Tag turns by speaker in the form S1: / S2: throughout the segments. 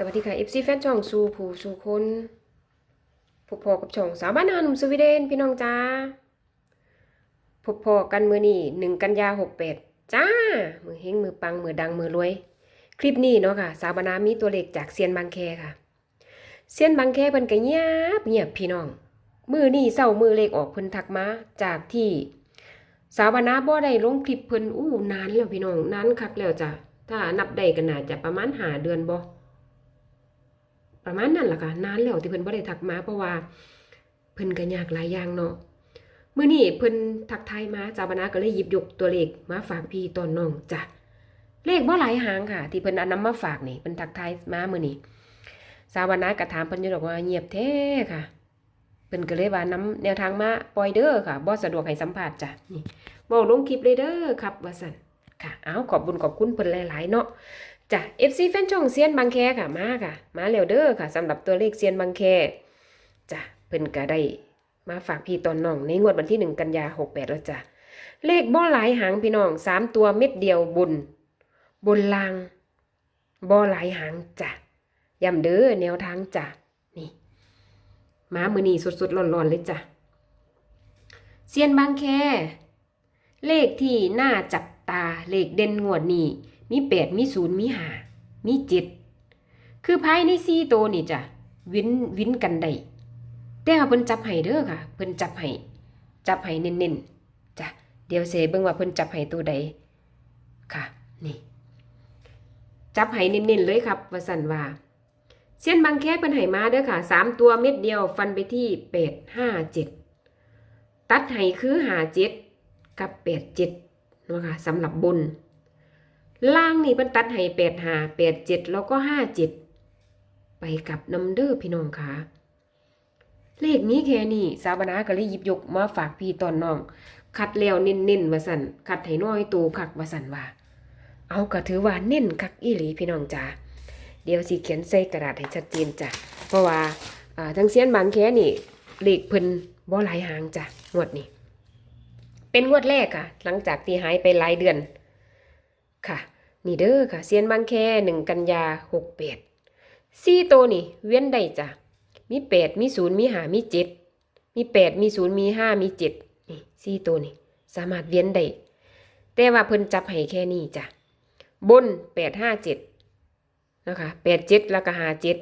S1: สวัสดีค่ะ FC แฟนช่องสู่ผู้สู่คนพบพอกับช่องสาวบ้านนาหนุ่มสวีเดนพี่น้องจ้าพบพอกันมือนี่หนึ่งกันยาหกแปดจ้า มือเฮงมือปังมือดังมือรวย คลิปนี้เนาะค่ะสาวบ้านนามีตัวเลขจากเซียนบางแคค่ะเซียนบางแคเพิ่นก็เงียบเงียบพี่น้อง มือนี่เศร้ามือเลขออกเพิ่นทักมาจากที่สาวบ้านนาบ่ได้ลงคลิปเพิ่นอู้นานแล้วพี่น้องนานคักแล้วจ้ะถ้านับได้ก็น่าจะประมาณหาเดือนบ่ ประมาณนั้นแหละค่ะนานแล้วที่เพิ่นบ่ได้ทักมาเพราะว่าเพิ่นก็ยากหลายอย่างเนาะมื้อนี้เพิ่นทักทายมาจาบนาก็เลยหยิบยกตัวเลขมาฝากพี่ตอนน้องจ้ะเลขบ่หลายหางค่ะ ที่เพิ่นอานำมาฝากนี่เพิ่นทักทายมามื้อนี้สาวนาก็ถามเพิ่นอยู่ดอกว่าเงียบแท้ค่ะเพิ่นก็เลยว่านํแนวทางมาปล่อยเด้อค่ะบ่สะดวกให้สัมภาษณ์จ้ะนี่เว้าลงคลิปเลยเด้อครับว่าซั่นค่ะ เอาขอบบุญขอบคุณเพิ่นหลายๆเนาะ จ้ะ FC แฟนช่องเซียนบางแคค่ะ มาค่ะ มาแล้วเด้อค่ะสำหรับตัวเลขเซียนบางแคจ้ะเพิ่นก็ได้มาฝากพี่ตอนน้องในงวดวันที่หนึ่งกันยาหกแปดแล้วจ้ะเลขบ่หลายหางพี่น้องสามตัวเม็ดเดียวบน บนลางบ่หลายหางจ้ะย้ำเด้อแนวทางจ้ะนี่มามือนี้สดๆร้อนๆเลยจ้ะเซียนบางแค เลขที่น่าจับตาเลขเด่นงวดนี้ มีแปดมีศูนย์มีห้ามีเจ็ดคือภายในสี่ตัวนี่จ้ะวินวินกันได้แต่ว่าเพิ่นจับให้เด้อค่ะเพิ่นจับให้จับให้เน้นๆจ้ะเดี๋ยวเสเบิ่งว่าเพิ่นจับให้ตัวใดค่ะนี่ จับให้เน้นๆเลยครับว่าสันว่าเส้นบางแค่เพิ่นให้มาเด้อค่ะสามตัวเม็ดเดียวฟันไปที่แปดห้าเจ็ดตัดให้คือหาเจ็ดกับแปดเจ็ดนะคะสำหรับบน ล่างนี่เพิ่นตัดให้แปดห้าแปดเจ็ดแล้วก็ห้าเจ็ดไปกับน้ำเด้อพี่น้องค่ะ เลขนี้แค่นี้สาวนาก็เลยหยิบยกมาฝากพี่ตอนน้อง คัดแล้วเน้นๆว่าสันคัดให้น้อยตูคักว่าสันว่า เอาก็ถือว่าเน้นคักอีหลีพี่น้องจ้าเดี๋ยวสิเขียนใส่กระดาษให้ชัดเจนจ้ะเพราะว่าอ่าทั้งเสียนบางแค่นี่เลขเพิ่นบ่หลายหางจ้ะงวดนี้ เป็นงวดแรกค่ะ หลังจากที่หายไปหลายเดือนค่ะ นี่เด้อค่ะเซียนบางแคหนึ่งกันยาหกแปดสี่ตัวนี่ เว้นได้จ้ะมีแปดมีศูนย์มีหามีเจ็ดมีแปดมีศูนย์มีห้ามีเจ็ดนี่สี่ตัวนี่ สามารถเว้นได้แต่ว่าเพิ่นจับให้แค่นี้จ้ะบนแปดห้าเจ็ดนะคะแปดเจ็ดแล้วก็หาเจ็ด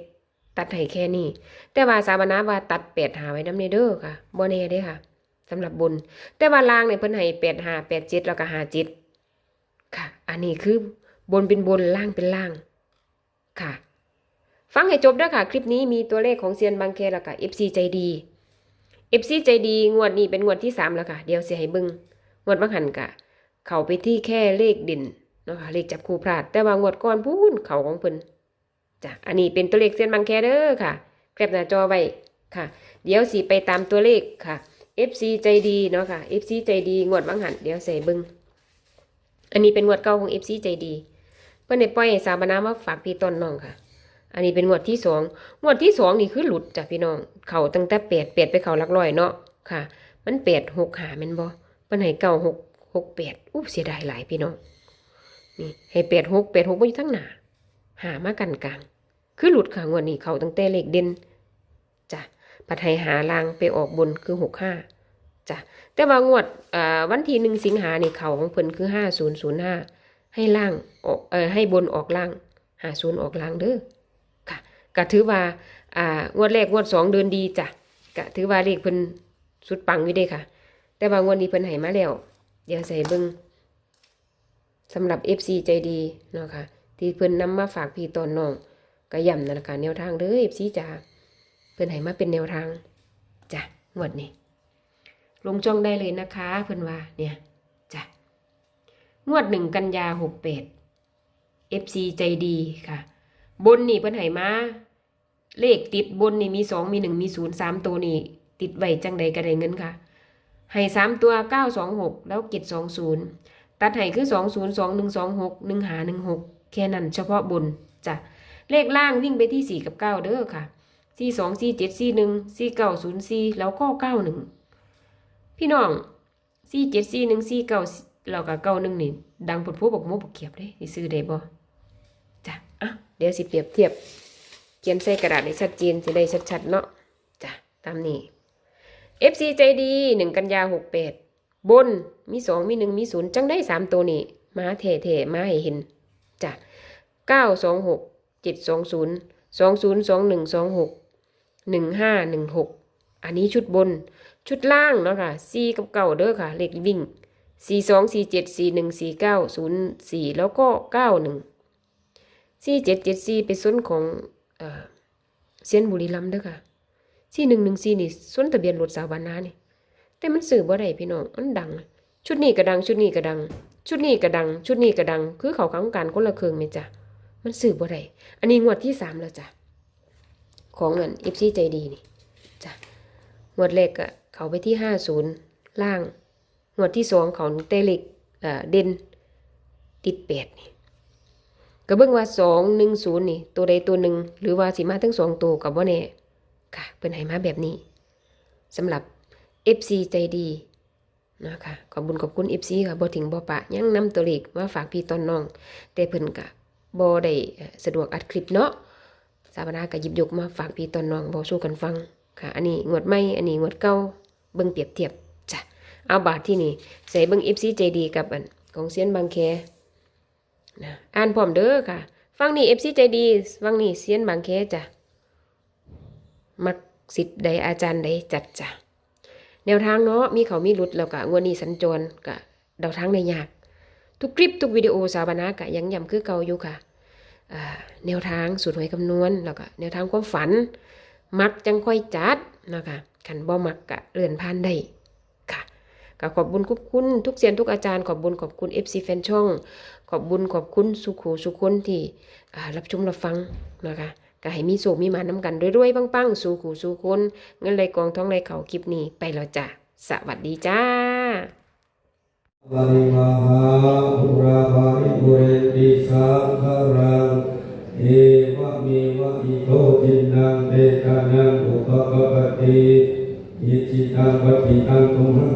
S1: ตัดให้แค่นี้ แต่ว่าสาบนาว่าตัดแปดหาไว้น้ำเนเด้อค่ะบ่แน่เด้ค่ะสำหรับบน แต่ว่าล่างเนี่ยเพิ่นให้แปดห้าแปดเจ็ดแล้วก็หาเจ็ดค่ะ อันนี้คือ บนเป็นบนล่างเป็นล่าง ค่ะ ฟังให้จบด้วยค่ะ คลิปนี้มีตัวเลขของเซียนบางแคแล้วค่ะ FC ใจดี FC ใจดีงวดนี้เป็นงวดที่สามแล้วค่ะ เดี๋ยวเสียให้บึงงวดบางหันกะเขาไปที่แค่เลขด่นเนาะค่ะเลขจับคู่พลาด แต่ว่างวดก่อนพูนเขาของเพิ่นจ้ะอันนี้เป็นตัวเลขเซียนบางแคเด้อค่ะแคปหน้าจอไว้ค่ะ เดี๋ยวสิไปตามตัวเลขค่ะ FC ใจดีเนาะค่ะ FC ใจดีงวดบางหันเดี๋ยวเสียบึงอันนี้เป็นงวดเก่าของเอฟซีใจดี เพื่อนในปล่อยสาบนามาฝากพี่ต้นน้องค่ะ อันนี้เป็นงวดที่สองงวดที่สองนี่คือหลุดจ้ะพี่น้อง เขาตั้งแต่แปดแปดไปเขาลักร้อยเนาะค่ะ มันแปดหกหาแมันบ่เพิ่นให้เก้าหกหกแปดอู้เสียดายหลายพี่น้องนี่ให้แปดหกแปดหกมาอยู่ทั้งหนาหามากันกลาง คือหลุดค่ะงวดนี้เขาตั้งแต่เลขเด่นจ้ะปัดให้หาลางไปออกบนคือหกห้าจ้ะแต่ว่างวดวันที่หนึ่งสิงหานี่เขาของเพิ่นคือห้าศูนย์ศูนย์ห้า ให้ล่างออกเออให้บนออกล่างหาศูนย์ออกล่างเด้อค่ะก็ถือว่าอ่างวดแรกงวดสองเดินดีจ้ะก็ถือว่าเลขเพิ่นสุดปังอยู่เด้ค่ะ แต่ว่างวดนี้เพิ่นให้มาแล้วเดี๋ยวใส่เบิ่งสำหรับ FC ใจดีเนาะค่ะ ที่เพิ่นนำมาฝากพี่ตอนน้องก็ย้ำนั่นแหละค่ะแนวทางเด้อ FC จ้าเพิ่นให้มาเป็นแนวทางจ้ะงวดนี้ลงจ้องได้เลยนะคะ เพื่นว่าเนี่ย งวดหนึ่งกันยาหกแปด FC ใจดีค่ะ บนนี่เพื่นให้มา เลขติดบนนี่มีสองมีหนึ่งมีศูนย์สามตัวนี่ ติดไว้จังใดก็ไดเงินค่ะ ให้สามตัวเก้าสองหกแล้วเก็ดสองศูนย์ตัดให้คือสองศูนย์สองหนึ่งสองหกหนึ่งหาหนึ่งหกแค่นั้นเฉพาะบนจ้ะเลขล่างวิ่งไปที่สี่กับเก้าเด้อค่ะสี่สองสี่เจ็ดสี่หนึ่งสี่เก้าศูนย์สี่แล้วก็เก้าหนึ่งพี่น้องสี่เจ็ดสี่หนึ่งสี่เก้า เรากับเก้าหนึ่งนี่ดังผดพวกบอกโมบอกเขียบเลยสิซื้อได้บ่จ้ะอะเดี๋ยวสิเปรียบเทียบ เขียนใส่กระดาษให้ชัดเจนสิได้ชัดๆเนาะจ้ะตามนี้ FC ใจดีหนึ่งกันยาหกแปดบนมีสองมีหนึ่งมีศูนย์จังได้สามตัวนี่มาเท่เท่ๆมาให้เห็นจ้ะเก้าสองหกเจ็ดสองศูนย์สองศูนย์สองหนึ่งสองหกหนึ่งห้าหนึ่งหกอันนี้ชุดบนชุดล่างเนาะค่ะสี่กับเก้าเด้อค่ะ เลขวิ่ง สี่สองสี่เจ็ดสี่หนึ่งสี่เก้าศูนย์สี่แล้วก็เก้าหนึ่งสี่เจ็ดเจ็ดสี่เป็นส่วนของเออเซียนบุรีรัมย์เด้อค่ะสี่หนึ่งหนึ่งสี่นี่ส่วนทะเบียนรถสาวบานานี่แต่มันสื่อบ่ได้พี่น้องมันดัง ชุดนี้ก็ดังชุดนี้ก็ดัง ชุดนี้ก็ดัง ชุดนี้ก็ดัง คือเขาขังการคนละเครื่องแม่จ้ะมันสื่อบ่ได้อันนี้งวดที่สามแล้วจ้ะของเงินเอฟซีใจดีนี่จ้ะงวดแรกก็เขาไปที่ห้าศูนย์ล่าง งวดที่สองเขาเตเล็กเอ่อเด่นติดแปดนี่ก็เบิ่งว่าสองหนึ่งศูนย์นี่ ตัวใดตัวหนึ่งหรือว่าสิมาทั้งสองตัวกับว่าแน่ค่ะเป็นให้มาแบบนี้สำหรับ FC ใจดีนะคะขอบคุญขอบคุณ FC ค่ะบ่ถึงบ่ปะยังนำตัวเลขมาฝากพี่ตอนน้อง แต่เพิ่นก็บ่ได้สะดวกอัดคลิปเนาะสาบนาก็หยิบยกมาฝากพี่ตอนน้องบ่สู้กันฟังค่ะ อันนี้งวดใหม่อันนี้งวดเก่าเบิ่งเปรียบเทียบ เอาบาทที่นี่ใส่เบิ่ง FC ใจดีกับอันของเซียนบางแคนะอ่านพร้อมเด้อค่ะ ฟังนี่ FC ใจดีฟังนี่เซียนบางแคจ้ะมักสิทธิ์ใดอาจารย์ใดจัดจ้ะแนวทางเนาะมีเขามีหลุดแล้วก็งวดนี้สัญจรกะเดาทางในยาก ทุกคลิปทุกวิดีโอสาวบานากะยังย้ำคือเก่าอยู่ค่ะแนวทางสูตรหวยคำนวณแล้วก็แนวทางความฝัน มักจังค่อยจัดนะคะขันบ่มักกะเลื่อนผ่านได้ ก็ขอบบุญขอบคุณทุกเสียนทุกอาจารย์ขอบบุญขอบคุณ FC แฟนช่อง ขอบบุญขอบคุณสุขูสุคนที่รับชมรับฟังนะคะก็ให้มีโศกมีมาน้ำกันรวยๆปังๆสู่ขู่สู่คนเงินไหลกองท้องไหลเขาคลิปนี้ไปแล้วจ้ะสวัสดีจ้า
S2: วาริวหาปุราภาริปุเรติสาคารังเอวะเมวะอิโตทินังเบกานังอุปกปติอิจิตังปฏิตังตุมหัง